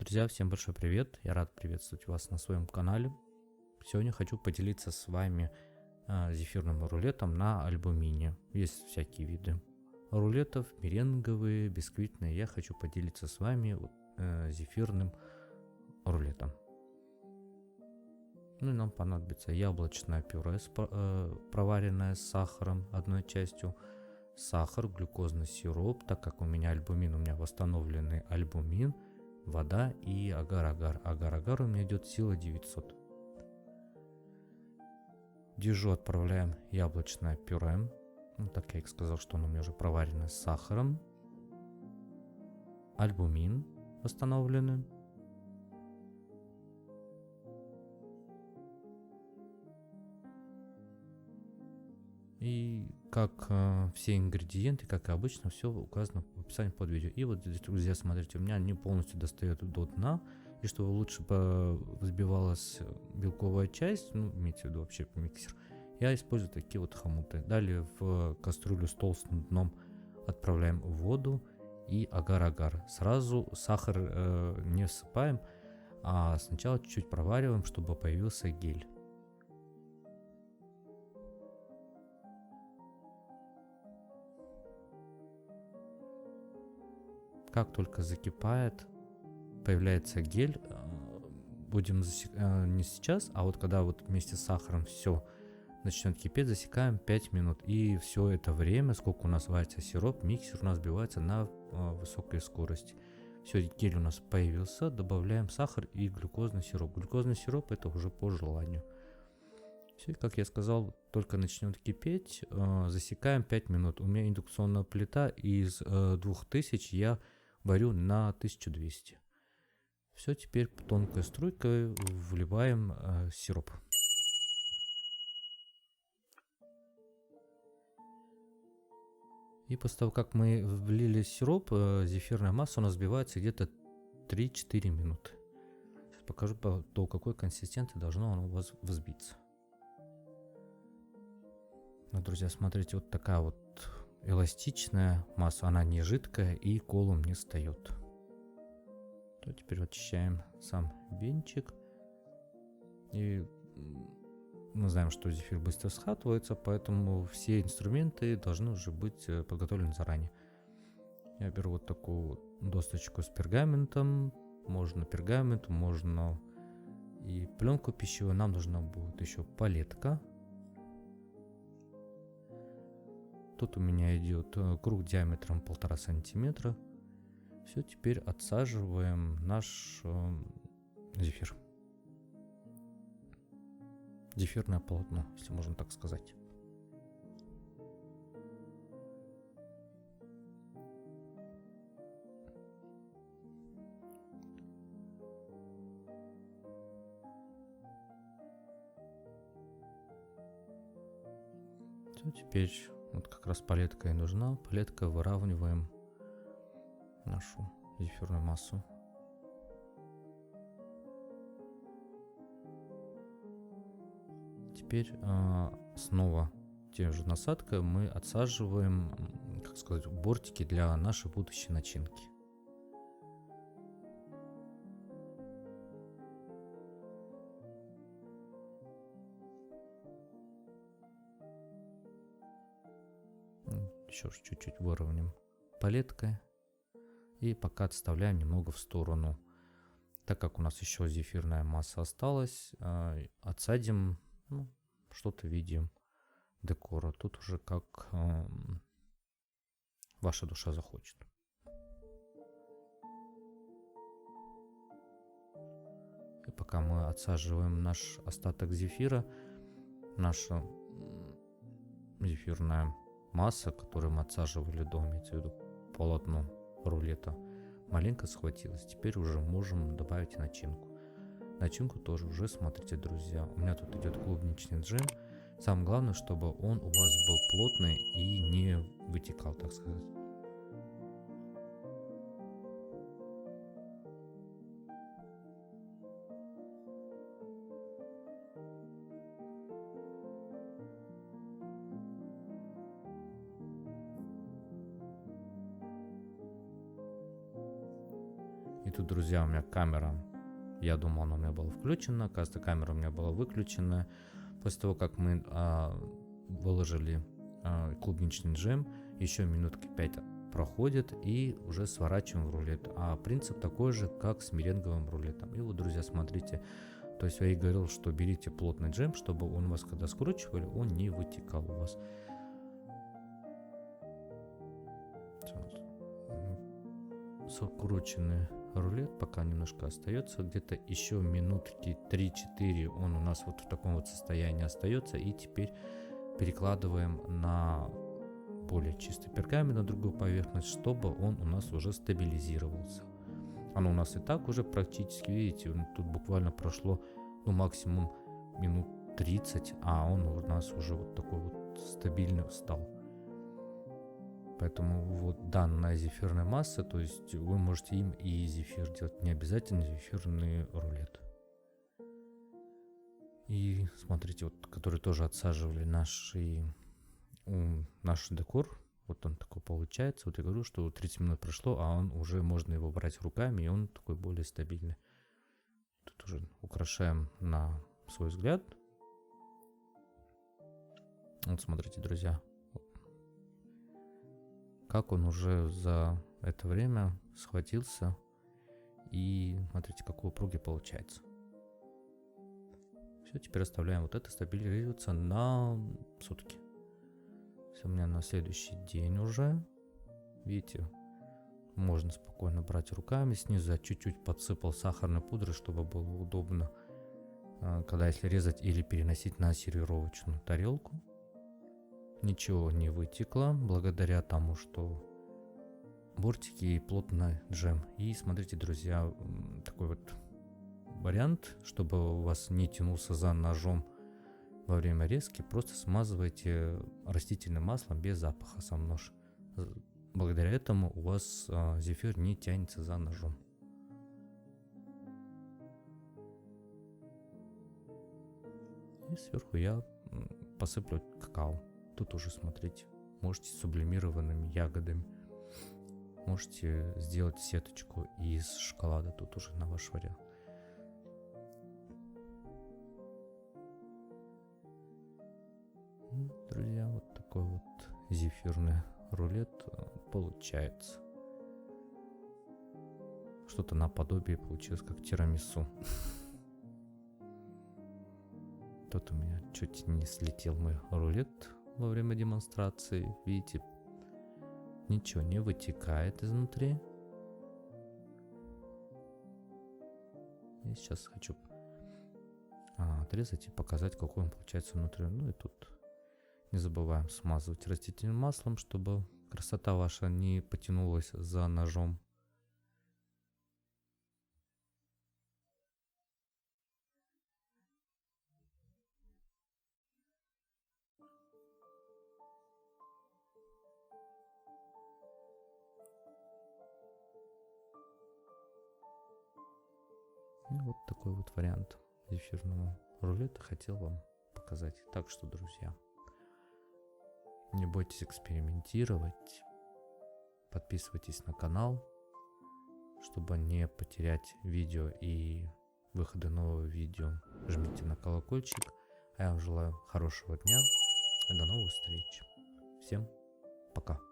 Друзья, всем большой привет! Я рад приветствовать вас на своем канале. Сегодня хочу поделиться с вами э, зефирным рулетом на альбумине. Есть всякие виды рулетов, меренговые, бисквитные. Я хочу поделиться с вами э, зефирным рулетом. Ну и нам понадобится яблочное пюре, э, проваренное с сахаром одной частью, сахар, глюкозный сироп, так как у меня альбумин, у меня восстановленный альбумин – вода и агар-агар. Агар-агар у меня идет сила 900. Дижу отправляем яблочное пюре. Ну, так я и сказал, что оно у меня уже проварено с сахаром. Альбумин восстановленный. И как э, все ингредиенты, как и обычно, все указано в описании под видео. И вот друзья, смотрите, у меня не полностью достает до дна. И чтобы лучше взбивалась белковая часть, ну, имейте в виду вообще миксер, я использую такие вот хомуты. Далее в кастрюлю с толстым дном отправляем воду и агар-агар. Сразу сахар э, не всыпаем, а сначала чуть-чуть провариваем, чтобы появился гель. Как только закипает, появляется гель, э, будем засек... Э, не сейчас, а вот когда вот вместе с сахаром все начнет кипеть, засекаем 5 минут. И все это время, сколько у нас варится сироп, миксер у нас сбивается на э, высокой скорости. Все, гель у нас появился, добавляем сахар и глюкозный сироп. Глюкозный сироп это уже по желанию. Все, как я сказал, только начнет кипеть, засекаем 5 минут. У меня индукционная плита, из 2000 я варю на 1200. Все, теперь тонкой струйкой вливаем э, сироп. И после того, как мы влили сироп, э, зефирная масса у нас взбивается где-то 3-4 минуты. Сейчас покажу, до какой консистенции должно оно у вас взбиться. Ну, друзья, смотрите, вот такая вот эластичная масса, она не жидкая и колом не встает. То теперь очищаем сам венчик. И мы знаем, что зефир быстро схватывается, поэтому все инструменты должны уже быть э, подготовлены заранее. Я беру вот такую досточку с пергаментом. Можно пергамент, можно и пленку пищевую. Нам нужна будет еще палетка Тут у меня идет э, круг диаметром полтора сантиметра. Все, теперь отсаживаем наш э, зефир. Зефирное полотно, если можно так сказать. Теперь вот как раз палетка и нужна. Палетка выравниваем нашу зефирную массу. Теперь э, снова тем же насадкой мы отсаживаем, как сказать, бортики для нашей будущей начинки. Еще чуть-чуть выровняем палеткой. И пока отставляем немного в сторону. Так как у нас еще зефирная масса осталась, а, отсадим ну, что-то видим декора. Тут уже как э, ваша душа захочет. И пока мы отсаживаем наш остаток зефира, наша зефирная Масса, которую мы отсаживали до, имеется виду полотно рулета, маленько схватилась. Теперь уже можем добавить начинку. Начинку тоже уже смотрите, друзья. У меня тут идет клубничный джем. Самое главное, чтобы он у вас был плотный и не вытекал, так сказать. Тут, друзья, у меня камера, я думал, она у меня была включена, оказывается, камера у меня была выключена. После того, как мы а, выложили а, клубничный джем, еще минутки 5 проходит и уже сворачиваем в рулет. А принцип такой же, как с меренговым рулетом. И вот, друзья, смотрите, то есть я и говорил, что берите плотный джем, чтобы он вас, когда скручивали, он не вытекал у вас. Сокрученный рулет пока немножко остается, где-то еще минутки 3-4 он у нас вот в таком вот состоянии остается. И теперь перекладываем на более чистый пергамент на другую поверхность, чтобы он у нас уже стабилизировался. Оно у нас и так уже практически, видите, тут буквально прошло ну максимум минут 30, а он у нас уже вот такой вот стабильный стал. Поэтому вот данная зефирная масса, то есть вы можете им и зефир делать, не обязательно зефирный рулет. И смотрите, вот, который тоже отсаживали наши, наш декор, вот он такой получается. Вот я говорю, что 30 минут прошло, а он уже можно его брать руками, и он такой более стабильный. Тут уже украшаем на свой взгляд. Вот смотрите, друзья, как он уже за это время схватился. И смотрите, какой упругий получается. Все, теперь оставляем вот это стабилизироваться на сутки. Все, у меня на следующий день уже. Видите, можно спокойно брать руками. Снизу я чуть-чуть подсыпал сахарной пудры, чтобы было удобно, а, когда если резать или переносить на сервировочную тарелку. Ничего не вытекло, благодаря тому, что бортики и плотный джем. И смотрите, друзья, такой вот вариант, чтобы у вас не тянулся за ножом во время резки, просто смазывайте растительным маслом без запаха сам нож. Благодаря этому у вас а, зефир не тянется за ножом. И сверху я посыплю какао. Тут уже смотрите, можете сублимированными ягодами. Можете сделать сеточку из шоколада, тут уже на ваш вариант. Друзья, вот такой вот зефирный рулет э, получается. Что-то наподобие получилось, как тирамису. Тут у меня чуть не слетел мой рулет во время демонстрации. Видите, ничего не вытекает изнутри. Я сейчас хочу а, отрезать и показать, какой он получается внутри. Ну и тут не забываем смазывать растительным маслом, чтобы красота ваша не потянулась за ножом. Такой вот вариант зефирного рулета хотел вам показать. Так что, друзья, не бойтесь экспериментировать. Подписывайтесь на канал, чтобы не потерять видео и выходы нового видео. Жмите на колокольчик. А я вам желаю хорошего дня и до новых встреч. Всем пока.